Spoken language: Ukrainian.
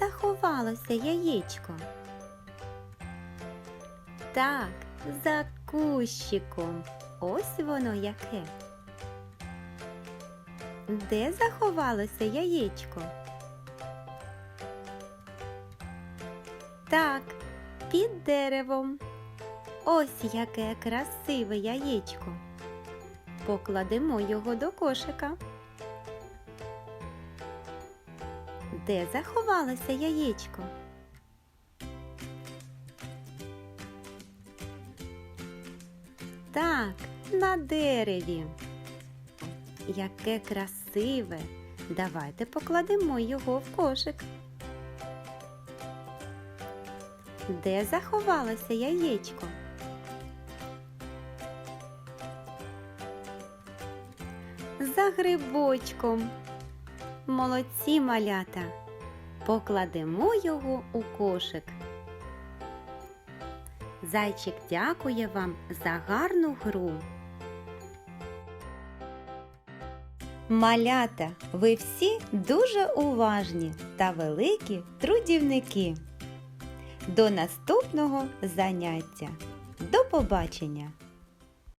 заховалося яєчко? Так, за кущиком. Ось воно яке. Де заховалося яєчко? Так, під деревом. Ось яке красиве яєчко. Покладемо його до кошика. Де заховалося яєчко? Так, на дереві. Яке красиве. Давайте покладемо його в кошик. Де заховалося яєчко? За грибочком. Молодці малята. Покладемо його у кошик. Зайчик дякує вам за гарну гру. Малята, ви всі дуже уважні та великі трудівники. До наступного заняття. До побачення!